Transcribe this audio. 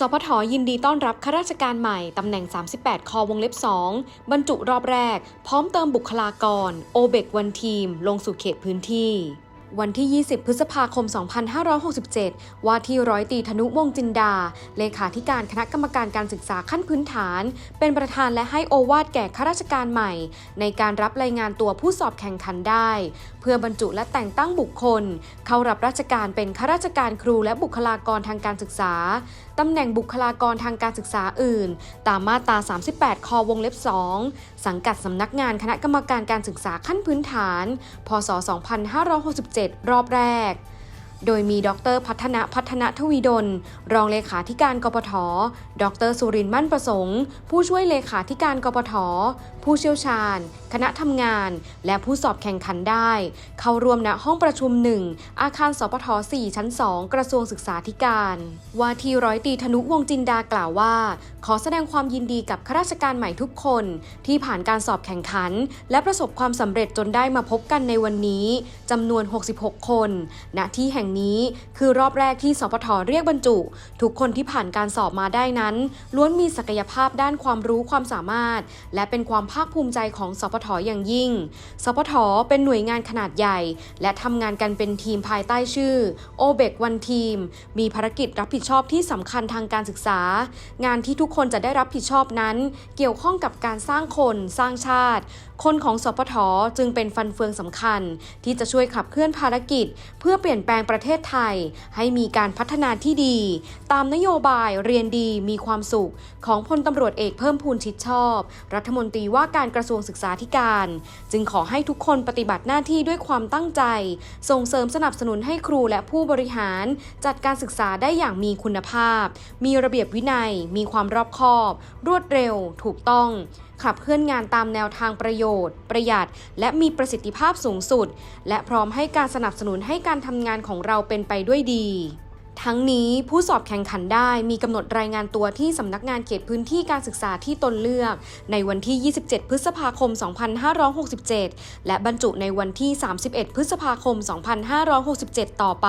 สพทยินดีต้อนรับข้าราชการใหม่ ตำแหน่ง 38 คอวงเล็บ 2 บรรจุรอบแรก พร้อมเติมบุคลากร โอเบกวันทีม ลงสู่เขตพื้นที่ วันที่ 20 พฤษภาคม 2567 ว่าที่ร้อยตีธนุวงจินดา เลขาธิการคณะกรรมการการศึกษาขั้นพื้นฐาน เป็นประธานและให้โอวาดแก่ข้าราชการใหม่ ในการรับรายงานตัวผู้สอบแข่งขันได้ เพื่อบรรจุและแต่งตั้งบุคคล เข้ารับราชการเป็นข้าราชการครูและบุคลากรทางการศึกษาตำแหน่งบุคลากรทางการศึกษาอื่น ตามมาตรา 38 คอวงเล็บ 2 สังกัดสำนักงานคณะกรรมการการศึกษาขั้นพื้นฐาน พศ 2567รอบแรก โดยมีดรพัฒนพัฒนทวีดล รองเลขาธิการกปท ดรสุรินทร์มั่นประสงค์ ผู้ช่วยเลขาธิการกปท ผู้เชี่ยวชาญ คณะทำงาน และผู้สอบแข่งขันได้ เข้าร่วมณห้องประชุม 1 อาคารสปท 4 ชั้น 2 กระทรวงศึกษาธิการ ว่าที่ร้อยตีธนุวงจินดากล่าวว่า ขอแสดงความยินดีกับข้าราชการใหม่ทุกคน ที่ผ่านการสอบแข่งขัน และประสบความสำเร็จจนได้มาพบกันในวันนี้จำนวน 66 คน ณที่แห่งนี้ คือรอบแรกที่สปทเรียกบรรจุ ทุกคนที่ผ่านการสอบมาได้นั้น ล้วนมีศักยภาพด้านความรู้ความสามารถ และเป็นความภาคภูมิใจของสปทอย่างยิ่งสปทเป็นหน่วยงานขนาดใหญ่ และทำงานกันเป็นทีมภายใต้ชื่อ o b e c One Team มีภารกิจรับผิดชอบที่สำคัญทางการศึกษา งานที่ทุกคนจะได้รับผิดชอบนั้น เกี่ยวข้องกับการสร้างคนสร้างชาติ คนของสปทจึงเป็นฟันเฟืองสำคัญ ที่จะช่วยขับเคลื่อนภารกิจ เพื่อเปลี่ยนแปลงประเทศไทย ให้มีการพัฒนาที่ดี ตามนโยบายเรียนดีมีความสุข ของพลตำรวจเอกเพิ่มพูนชิดชอบ รัฐมนตรีว่าการกระทรวงศึกษาธิการ จึงขอให้ทุกคนปฏิบัติหน้าที่ด้วยความตั้งใจ ส่งเสริมสนับสนุนให้ครูและผู้บริหาร จัดการศึกษาได้อย่างมีคุณภาพ มีระเบียบวินัย มีความรอบคอบ รวดเร็ว ถูกต้องขับเคลื่อนงานตามแนวทางประโยชน์ ประหยัด และมีประสิทธิภาพสูงสุด และพร้อมให้การสนับสนุนให้การทำงานของเราเป็นไปด้วยดีทั้งนี้ผู้สอบแข่งขันได้มีกำหนดรายงานตัวที่สำนักงานเขตพื้นที่การศึกษาที่ตนเลือก ในวันที่ 27 พฤษภาคม 2567 และบรรจุในวันที่ 31 พฤษภาคม 2567 ต่อไป